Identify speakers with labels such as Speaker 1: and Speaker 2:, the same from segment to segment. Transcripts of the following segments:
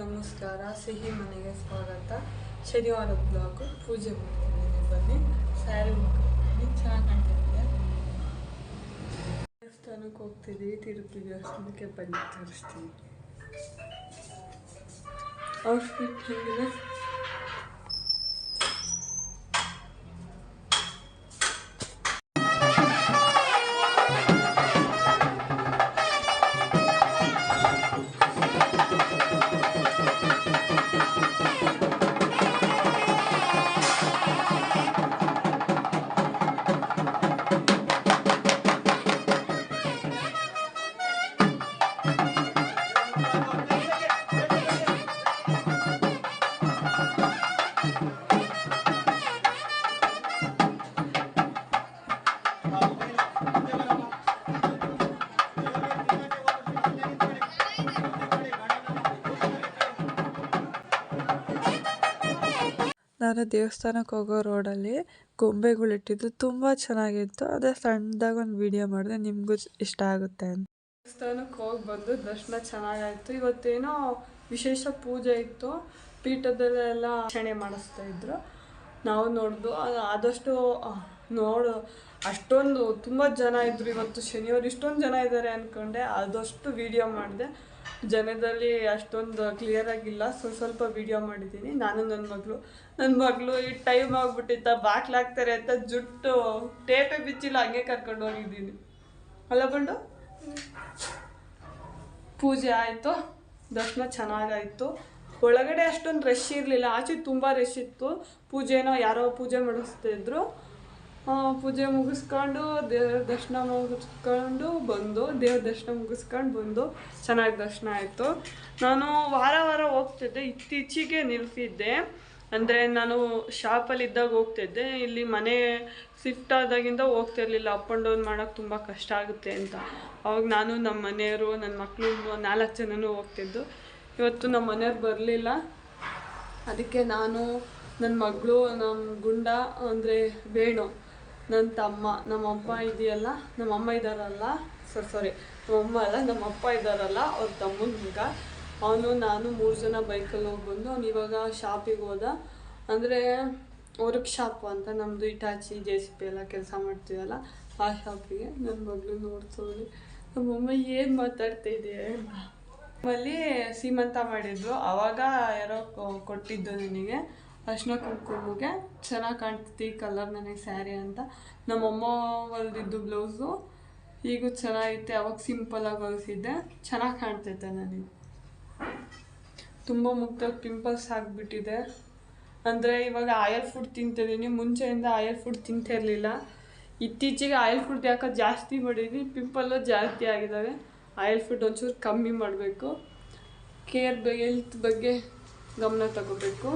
Speaker 1: ನಮಸ್ಕಾರ, ಸಿಹಿ ಮನೆಗೆ ಸ್ವಾಗತ. ಶನಿವಾರದ ಬ್ಲಾಗು ಪೂಜೆ ಮಾಡ್ತಿದ್ದೀನಿ ಬನ್ನಿ ಸ್ಯಾರಿ ಮಾಡ್ತಿದ್ದೀನಿ ಚೆನ್ನಾಗಿ ಕಾಣ್ತಿದ್ದೆ ದೇವಸ್ಥಾನಕ್ಕೆ ಹೋಗ್ತಿದ್ದೀವಿ ತಿರುಪತಿ ದೇವಸ್ಥಾನಕ್ಕೆ ಬನ್ನಿ ತೋರಿಸ್ತೀನಿ. ಔಟ್ಫಿಟ್ ಹೇಗಿದೆ? ನಾನು ದೇವಸ್ಥಾನಕ್ಕೆ ಹೋಗೋ ರೋಡಲ್ಲಿ ಗೊಂಬೆಗಳಿಟ್ಟಿದ್ದು ತುಂಬ ಚೆನ್ನಾಗಿತ್ತು. ಅದೇ ಸಣ್ಣದಾಗಿ ಒಂದು ವಿಡಿಯೋ ಮಾಡಿದೆ ನಿಮಗೂ ಇಷ್ಟ ಆಗುತ್ತೆ ಅಂತ. ದೇವಸ್ಥಾನಕ್ಕೆ ಹೋಗಿ ಬಂದು ದರ್ಶನ ಚೆನ್ನಾಗಾಯಿತು. ಇವತ್ತೇನೋ ವಿಶೇಷ ಪೂಜೆ ಇತ್ತು. ಪೀಠದಲ್ಲೆಲ್ಲ ಆಚರಣೆ ಮಾಡಿಸ್ತಾ ಇದ್ರು. ನಾವು ನೋಡ್ದು ಆದಷ್ಟು ನೋಡು, ಅಷ್ಟೊಂದು ತುಂಬ ಜನ ಇದ್ರು. ಇವತ್ತು ಶನಿವಾರ ಇಷ್ಟೊಂದು ಜನ ಇದ್ದಾರೆ ಅಂದ್ಕೊಂಡೆ ಆದಷ್ಟು ವಿಡಿಯೋ ಮಾಡಿದೆ. ಜನದಲ್ಲಿ ಅಷ್ಟೊಂದು ಕ್ಲಿಯರ್ ಆಗಿಲ್ಲ. ಸ್ವಲ್ಪ ಸ್ವಲ್ಪ ವಿಡಿಯೋ ಮಾಡಿದ್ದೀನಿ. ನಾನು ನನ್ನ ಮಗಳು. ನನ್ನ ಮಗಳು ಈ ಟೈಮ್ ಆಗ್ಬಿಟ್ಟಿತ್ತ ಬಾಕ್ಲಾಗ್ತಾರೆ ಅಂತ ಜುಟ್ಟು ಟೇಪೆ ಬಿಚ್ಚಿಲ್ಲ ಹಂಗೆ ಕರ್ಕೊಂಡು ಹೋಗಿದ್ದೀನಿ. ಅಲ್ಲ ಬಂಡು? ಪೂಜೆ ಆಯಿತು. ದರ್ಶನ ಚೆನ್ನಾಗಾಯಿತು. ಒಳಗಡೆ ಅಷ್ಟೊಂದು ರಶ್ ಇರಲಿಲ್ಲ. ಆಚೆ ತುಂಬ ರಶ್ ಇತ್ತು. ಪೂಜೆನೋ ಯಾರೋ ಪೂಜೆ ಮಾಡಿಸ್ತಾ ಇದ್ರು ಆ, ಪೂಜೆ ಮುಗಿಸ್ಕೊಂಡು ದೇವ್ರ ದರ್ಶನ ಮುಗಿಸ್ಕೊಂಡು ಬಂದು, ದೇವ್ರ ದರ್ಶನ ಮುಗಿಸ್ಕೊಂಡು ಬಂದು ಚೆನ್ನಾಗಿ ದರ್ಶನ ಆಯಿತು. ನಾನು ವಾರ ವಾರ ಹೋಗ್ತಿದ್ದೆ, ಇತ್ತೀಚೆಗೆ ನಿಲ್ಸಿದ್ದೆ. ಅಂದರೆ ನಾನು ಶಾಪಲ್ಲಿದ್ದಾಗ ಹೋಗ್ತಿದ್ದೆ, ಇಲ್ಲಿ ಮನೆ ಶಿಫ್ಟ್ ಆದಾಗಿಂದ ಹೋಗ್ತಿರ್ಲಿಲ್ಲ. ಅಪ್ ಆ್ಯಂಡ್ ಡೌನ್ ಮಾಡೋಕ್ಕೆ ತುಂಬ ಕಷ್ಟ ಆಗುತ್ತೆ ಅಂತ. ಅವಾಗ ನಾನು ನಮ್ಮ ಮನೆಯವರು ನನ್ನ ಮಕ್ಕಳು ನಾಲ್ಕು ಜನನೂ ಹೋಗ್ತಿದ್ದು. ಇವತ್ತು ನಮ್ಮ ಮನೆಯವ್ರು ಬರಲಿಲ್ಲ. ಅದಕ್ಕೆ ನಾನು ನನ್ನ ಮಗಳು ನಮ್ಮ ಗುಂಡ, ಅಂದರೆ ವೇಣು ನನ್ನ ತಮ್ಮ ನಮ್ಮ ಅಪ್ಪ ಇದೆಯಲ್ಲ ನಮ್ಮ ಅಮ್ಮ ಇದ್ದಾರಲ್ಲ ಸಾರಿ ಸಾರಿ ನಮ್ಮ ಅಮ್ಮ ಅಲ್ಲ ನಮ್ಮ ಅಪ್ಪ ಇದ್ದಾರಲ್ಲ ಅವ್ರ ತಮ್ಮನ ಮಗ ಅವನು, ನಾನು ಮೂರು ಜನ ಬೈಕಲ್ಲಿ ಹೋಗಿ ಬಂದು, ಅವ್ನು ಇವಾಗ ಶಾಪಿಗೆ ಹೋದ. ಅಂದರೆ ವರ್ಕ್ ಶಾಪ್ ಅಂತ ನಮ್ಮದು ಇಟಾಚಿ, ಜೆ ಸಿ ಪಿ ಎಲ್ಲ ಕೆಲಸ ಮಾಡ್ತೀವಲ್ಲ, ಆ ಶಾಪಿಗೆ ನನ್ನ ಮಗಳು ನೋಡ್ತೋಳಿ ನಮ್ಮಮ್ಮ ಏನು ಮಾತಾಡ್ತಾ ನಮ್ಮಲ್ಲಿ ಸೀಮಂತ ಮಾಡಿದ್ರು. ಅವಾಗ ಯಾರೋ ಕೊಟ್ಟಿದ್ದು ನನಗೆ. ಅರ್ಶಿನ ಕುಂಕುಮಗೆ ಚೆನ್ನಾಗಿ ಕಾಣ್ತೈತಿ ಕಲರ್ ನನಗೆ ಸ್ಯಾರಿ ಅಂತ. ನಮ್ಮಮ್ಮ ಹೊಲ್ದಿದ್ದು ಬ್ಲೌಸು, ಈಗೂ ಚೆನ್ನಾಗಿತ್ತು ಅವಾಗ ಸಿಂಪಲಾಗಿ ಹೊಲಿಸಿದ್ದೆ. ಚೆನ್ನಾಗಿ ಕಾಣ್ತೈತೆ ನನಗೆ. ತುಂಬ ಮುಖದಲ್ಲಿ ಪಿಂಪಲ್ಸ್ ಆಗಿಬಿಟ್ಟಿದೆ. ಅಂದರೆ ಇವಾಗ ಆಯಲ್ ಫುಡ್ ತಿಂತಿದ್ದೀನಿ ಮುಂಚೆಯಿಂದ ಆಯಲ್ ಫುಡ್ ತಿಂತಿರಲಿಲ್ಲ ಇತ್ತೀಚೆಗೆ ಆಯಲ್ ಫುಡ್ ಯಾಕೆ ಜಾಸ್ತಿ ಮಾಡಿದ್ದೀನಿ ಪಿಂಪಲ್ಲು ಜಾಸ್ತಿ ಆಗಿದ್ದಾವೆ ಆಯಲ್ ಫುಡ್ ಒಂಚೂರು ಕಮ್ಮಿ ಮಾಡಬೇಕು. ಕೇರ್ ಬಗ್ಗೆ ಹೆಲ್ತ್ ಬಗ್ಗೆ ಗಮನ ತಗೋಬೇಕು.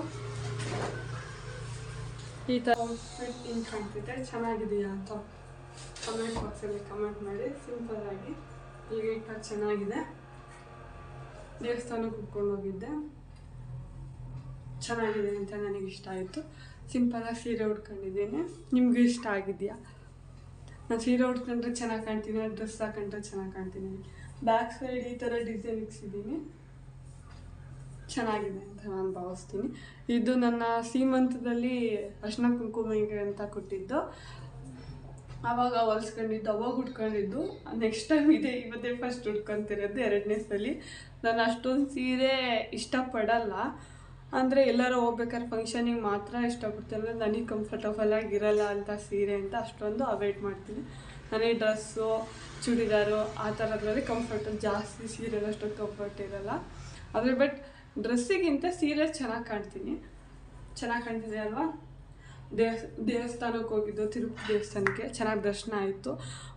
Speaker 1: ಈ ಥರ ಔಟ್ಫಿಟ್ ಹಿಂಗೆ ಕಾಣ್ತಿದೆ ಚೆನ್ನಾಗಿದೆಯಾ ಅಂತ ಕಮೆಂಟ್ ಬಾಕ್ಸಲ್ಲಿ ಕಮೆಂಟ್ ಮಾಡಿ ಸಿಂಪಲ್ ಆಗಿ. ಈಗ ಇಟ್ಟ ಚೆನ್ನಾಗಿದೆ. ದೇವಸ್ಥಾನಕ್ಕೆ ಕುತ್ಕೊಂಡು ಹೋಗಿದ್ದೆ. ಚೆನ್ನಾಗಿದೆ ಅಂತ ನನಗೆ ಇಷ್ಟ ಆಯಿತು. ಸಿಂಪಲಾಗಿ ಸೀರೆ ಉಟ್ಕೊಂಡಿದ್ದೀನಿ. ನಿಮಗೂ ಇಷ್ಟ ಆಗಿದೆಯಾ? ನಾನು ಸೀರೆ ಉಟ್ಕೊಂಡ್ರೆ ಚೆನ್ನಾಗಿ ಕಾಣ್ತೀನಿ ಡ್ರೆಸ್ ಹಾಕೊಂಡ್ರೆ ಚೆನ್ನಾಗಿ ಕಾಣ್ತೀನಿ. ಬ್ಯಾಕ್ ಸೈಡ್ ಈ ಥರ ಡಿಸೈನ್ ಇಕ್ಸಿದ್ದೀನಿ ಚೆನ್ನಾಗಿದೆ ಅಂತ ನಾನು ಭಾವಿಸ್ತೀನಿ. ಇದು ನನ್ನ ಸೀಮಂತದಲ್ಲಿ ಅರ್ಶಿನ ಕುಂಕುಮಿಗೆ ಅಂತ ಕೊಟ್ಟಿದ್ದು. ಆವಾಗ ಹೊಲ್ಸ್ಕೊಂಡಿದ್ದು, ಅವಾಗ ಉಟ್ಕೊಂಡಿದ್ದು. ನೆಕ್ಸ್ಟ್ ಟೈಮ್ ಇದೆ, ಇವತ್ತೇ ಫಸ್ಟ್ ಉಟ್ಕೊತಿರೋದು ಎರಡನೇ ಸಲ. ನಾನು ಅಷ್ಟೊಂದು ಸೀರೆ ಇಷ್ಟಪಡಲ್ಲ. ಅಂದರೆ ಎಲ್ಲರೂ ಹೋಗ್ಬೇಕಾದ್ರೆ ಫಂಕ್ಷನಿಗೆ ಮಾತ್ರ ಇಷ್ಟಪಡ್ತೀನಿ. ನನಗೆ ಕಂಫರ್ಟಬಲ್ ಆಗಿರಲ್ಲ ಅಂತ ಸೀರೆ ಅಂತ ಅಷ್ಟೊಂದು ಅವಾಯ್ಡ್ ಮಾಡ್ತೀನಿ. ನನಗೆ ಡ್ರೆಸ್ಸು ಚೂಡಿದಾರು ಆ ಥರದ್ರಲ್ಲಿ ಕಂಫರ್ಟ್ ಜಾಸ್ತಿ ಸೀರೆ ಅಷ್ಟೊಂದು ಕಂಫರ್ಟ್ ಇರಲ್ಲ. ಆದರೆ ಬಟ್ ಡ್ರೆಸ್ಸಿಗಿಂತ ಸೀರೆ ಚೆನ್ನಾಗಿ ಕಾಣ್ತೀನಿ. ಚೆನ್ನಾಗಿ ಕಾಣ್ತಿದೆ ಅಲ್ವಾ? ದೇವಸ್ ದೇವಸ್ಥಾನಕ್ಕೆ ಹೋಗಿದ್ದು, ತಿರುಪತಿ ದೇವಸ್ಥಾನಕ್ಕೆ ಚೆನ್ನಾಗಿ ದರ್ಶನ ಆಯಿತು.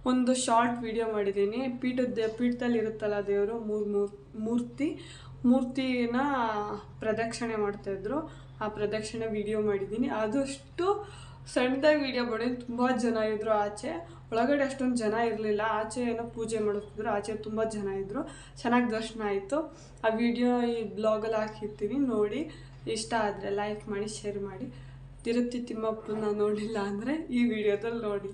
Speaker 1: ಒಂದು ಶಾರ್ಟ್ ವಿಡಿಯೋ ಮಾಡಿದ್ದೀನಿ. ಪೀಠದ, ಪೀಠದಲ್ಲಿ ಇರುತ್ತಲ್ಲ ದೇವರು, ಮೂರು ಮೂರ್ ಮೂರ್ತಿ, ಮೂರ್ತಿನ ಪ್ರದಕ್ಷಿಣೆ ಮಾಡ್ತಾಯಿದ್ರು ಆ ಪ್ರದಕ್ಷಿಣೆ ವಿಡಿಯೋ ಮಾಡಿದ್ದೀನಿ. ಆದಷ್ಟು ಸಣ್ಣದಾಗಿ ವಿಡಿಯೋ ಮಾಡಿದ್ದೀನಿ ತುಂಬ ಜನ ಇದ್ದರು ಆಚೆ. ಒಳಗಡೆ ಅಷ್ಟೊಂದು ಜನ ಇರಲಿಲ್ಲ. ಆಚೆ ಏನೋ ಪೂಜೆ ಮಾಡುತ್ತಿದ್ರು ಆಚೆ ತುಂಬ ಜನ ಇದ್ದರು ಚೆನ್ನಾಗಿ ದರ್ಶನ ಆಯಿತು. ಆ ವಿಡಿಯೋ ಈ ಬ್ಲಾಗಲ್ಲಿ ಹಾಕಿರ್ತೀನಿ. ನೋಡಿ. ಇಷ್ಟ ಆದರೆ ಲೈಕ್ ಮಾಡಿ ಶೇರ್ ಮಾಡಿ. ತಿರುತ್ತಿ ತಿಮ್ಮಪ್ಪನ ನೋಡಿಲ್ಲ ಅಂದರೆ ಈ ವಿಡಿಯೋದಲ್ಲಿ ನೋಡಿ.